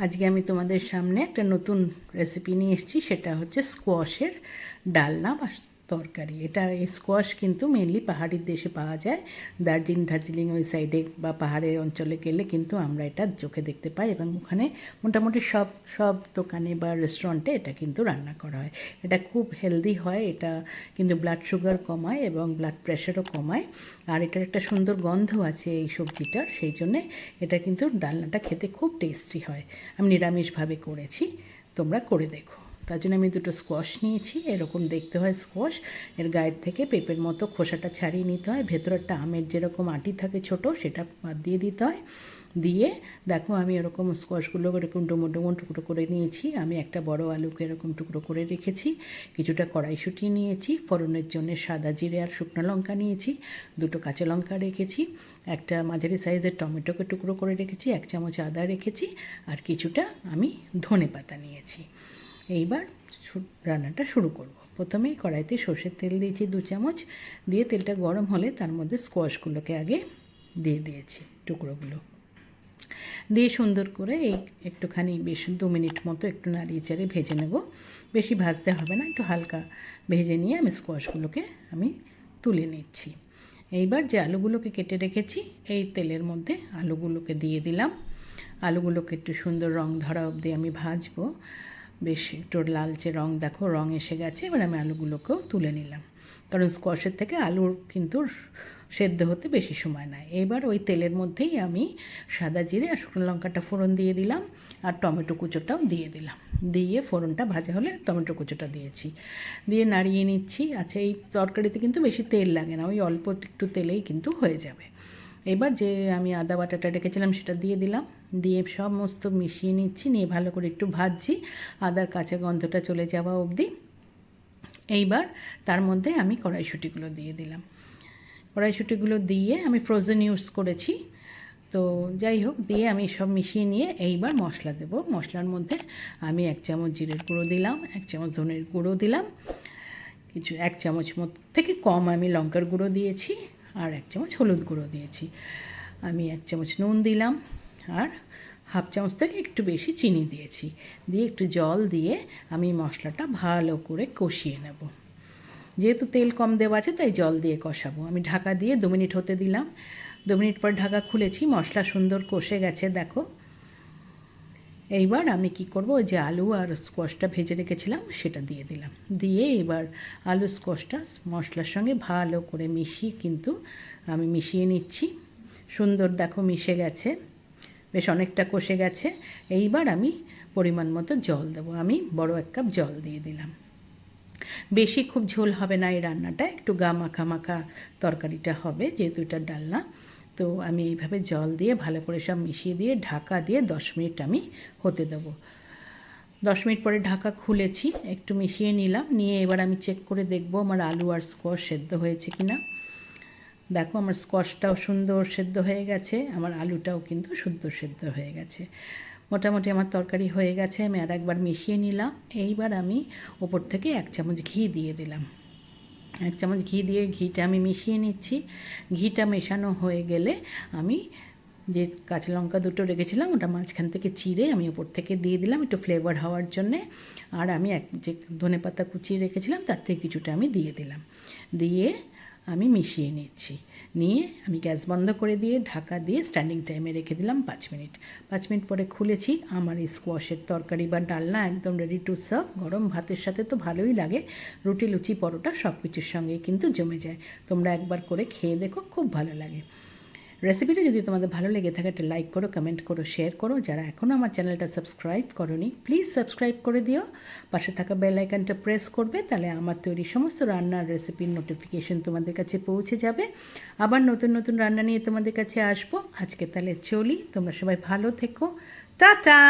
আজকে আমি তোমাদের সামনে একটা নতুন রেসিপি নিয়ে এসেছি সেটা হচ্ছে স্কোয়াশের ডালনা বা তরকারি। এটা স্কোয়াশ কিন্তু মেনলি পাহাড়ির দেশে পাওয়া যায়। দার্জিলিং দার্জিলিং ওই সাইডে বা পাহাড়ের অঞ্চলে গেলে কিন্তু আমরা এটা চোখে দেখতে পাই এবং ওখানে মোটামুটি সব সব দোকানে বা রেস্টুরেন্টে এটা কিন্তু রান্না করা হয়। এটা খুব হেলদি হয়, এটা কিন্তু ব্লাড সুগার কমায় এবং ব্লাড প্রেশারও কমায়। আর এটার একটা সুন্দর গন্ধ আছে এই সবজিটার, সেই জন্যে এটা কিন্তু ডালনাটা খেতে খুব টেস্টি হয়। আমি নিরামিষভাবে করেছি, তোমরা করে দেখো। তার জন্য আমি দুটো স্কোয়াশ নিয়েছি। এরকম দেখতে হয় স্কোয়াশ এর গায়ের থেকে পেঁপের মতো খোসাটা ছাড়িয়ে নিতে হয়। ভেতরেরটা আমের যেরকম আটি থাকে ছোট, সেটা বাদ দিয়ে দিতে হয়। দিয়ে দেখো আমি এরকম স্কোয়াশগুলো এরকম ডুমো ডুমো টুকরো করে নিয়েছি। আমি একটা বড় আলুকে এরকম টুকরো করে রেখেছি। কিছুটা কড়াইশুঁটি নিয়েছি। ফোড়নের জন্য সাদা জিরে আর শুকনো লঙ্কা নিয়েছি। দুটো কাঁচা লঙ্কা রেখেছি। একটা মাঝারি সাইজের টমেটোকে টুকরো করে রেখেছি। এক চামচ আদা রেখেছি। আর কিছুটা আমি ধনে পাতা নিয়েছি। এইবার রান্নাটা শুরু করব। প্রথমেই কড়াইতে সর্ষের তেল দিয়েছি দু চামচ। দিয়ে তেলটা গরম হলে তার মধ্যে স্কোয়াশগুলোকে আগে দিয়ে দিয়েছি টুকরোগুলো। দিয়ে সুন্দর করে এই একটুখানি বেশ দু মিনিট মতো একটু নাড়িয়ে চাড়িয়ে ভেজে নেব। বেশি ভাজতে হবে না, একটু হালকা ভেজে নিয়ে আমি স্কোয়াশগুলোকে আমি তুলে নিচ্ছি। এইবার যে আলুগুলোকে কেটে রেখেছি, এই তেলের মধ্যে আলুগুলোকে দিয়ে দিলাম। আলুগুলোকে একটু সুন্দর রং ধরা অবধি আমি ভাজবো। বেশ একটু লালচে রং দেখো, রং এসে গেছে। এবার আমি আলুগুলোকেও তুলে নিলাম। কারণ স্কোয়াশের থেকে আলুর কিন্তু সেদ্ধ হতে বেশি সময় নেয়। এবার ওই তেলের মধ্যেই আমি সাদা জিরে আর শুকনো লঙ্কাটা ফোড়ন দিয়ে দিলাম আর টমেটো কুচোটাও দিয়ে দিলাম। দিয়ে ফোড়নটা ভাজা হলে টমেটো কুচোটা দিয়েছি। দিয়ে নাড়িয়ে নিচ্ছি। আচ্ছা এই তরকারিতে কিন্তু বেশি তেল লাগে না, ওই অল্প একটু তেলেই কিন্তু হয়ে যাবে। এবার যে আমি আদা বাটাটা রেখেছিলাম সেটা দিয়ে দিলাম। দিয়ে সমস্ত মিশিয়ে নিচ্ছি, নিয়ে ভালো করে একটু ভাজছি, আদার কাঁচা গন্ধটা চলে যাওয়া অবধি। এইবার তার মধ্যে আমি কড়াইশুঁটিগুলো দিয়ে দিলাম। কড়াইশুঁটিগুলো দিয়ে আমি ফ্রোজেন ইউজ করেছি। তো যাই হোক, দিয়ে আমি সব মিশিয়ে নিয়ে এইবার মশলা দেব। মশলার মধ্যে আমি এক চামচ জিরের গুঁড়ো দিলাম, এক চামচ ধনের গুঁড়ো দিলাম। কিছু এক চামচ মতো থেকে কম আমি লঙ্কার গুঁড়ো দিয়েছি আর এক চামচ হলুদ গুঁড়ো দিয়েছি। আমি এক চামচ নুন দিলাম। আর হাফ চামচ থেকে একটু বেশি চিনি দিয়েছি। দিয়ে একটু জল দিয়ে আমি মশলাটা ভালো করে কষিয়ে নেব। যেহেতু তেল কম দেওয়া আছে, তাই জল দিয়ে কষাবো। আমি ঢাকা দিয়ে দু মিনিট হতে দিলাম। দু মিনিট পর ঢাকা খুলেছি, মশলা সুন্দর কষে গেছে, দেখো। এইবার আমি কি করব যে আলু আর স্কোয়াশটা ভেজে রেখেছিলাম, সেটা দিয়ে দিলাম। দিয়ে এবার আলু স্কোয়াশটা মশলার সঙ্গে ভালো করে মিশিয়ে কিন্তু আমি মিশিয়ে নিচ্ছি। সুন্দর, দেখো, মিশে গেছে। বেশ অনেকটা কষে গেছে। এইবার আমি পরিমাণ মতো জল দেবো। আমি বড় এক কাপ জল দিয়ে দিলাম। বেশি খুব ঝোল হবে না এই রান্নাটা, একটু গা মাখা মাখা তরকারিটা হবে যেহেতু এটা ডালনা। তো আমি এইভাবে জল দিয়ে ভালো করে সব মিশিয়ে দিয়ে ঢাকা দিয়ে দশ মিনিট আমি হতে দেবো। দশ মিনিট পরে ঢাকা খুলেছি, একটু মিশিয়ে নিলাম। নিয়ে এবার আমি চেক করে দেখব আমার আলু আর স্কোয়াশ সেদ্ধ হয়েছে কি না দেখো আমার স্কোয়াশটাও সুন্দর সেদ্ধ হয়ে গেছে, আমার আলুটাও কিন্তু সুন্দর সেদ্ধ হয়ে গেছে। মোটামুটি আমার তরকারি হয়ে গেছে, আমি আর একবার মিশিয়ে নিলাম। এইবার আমি ওপর থেকে এক চামচ ঘি দিয়ে দিলাম। এক চামচ ঘি দিয়ে ঘিটা আমি মিশিয়ে নিচ্ছি। ঘিটা মেশানো হয়ে গেলে আমি যে কাঁচা লঙ্কা দুটো রেখেছিলাম, ওটা মাঝখান থেকে চিড়ে আমি ওপর থেকে দিয়ে দিলাম একটু ফ্লেভার হওয়ার জন্যে। আর আমি এক যে ধনে পাতা কুচিয়ে রেখেছিলাম, তার থেকে কিছুটা আমি দিয়ে দিলাম। দিয়ে আমি মিশিয়ে নিচ্ছি। নিয়ে আমি গ্যাস বন্ধ করে দিয়ে ঢাকা দিয়ে স্ট্যান্ডিং টাইমে রেখে দিলাম পাঁচ মিনিট। পাঁচ মিনিট পরে খুলেছি, আমার এই স্কোয়াশের তরকারি বা ডালনা একদম রেডি টু সার্ভ গরম ভাতের সাথে তো ভালোই লাগে। রুটি, লুচি, পরোটা সব কিছুর সঙ্গেই কিন্তু জমে যায়। তোমরা একবার করে খেয়ে দেখো, খুব ভালো লাগে। রেসিপিটা যদি তোমাদের ভালো লেগে থাকে, একটা লাইক করো কমেন্ট করো শেয়ার করো। যারা এখনও আমার চ্যানেলটা সাবস্ক্রাইব করনি প্লিজ সাবস্ক্রাইব করে দিও। পাশে থাকা বেল আইকনটা প্রেস করবে, তাহলে আমার তৈরি সমস্ত রান্নার রেসিপির নোটিফিকেশন তোমাদের কাছে পৌঁছে যাবে। আবার নতুন নতুন রান্না নিয়ে তোমাদের কাছে আসব। আজকে তাহলে চলি, তোমরা সবাই ভালো থেকো। টাটা!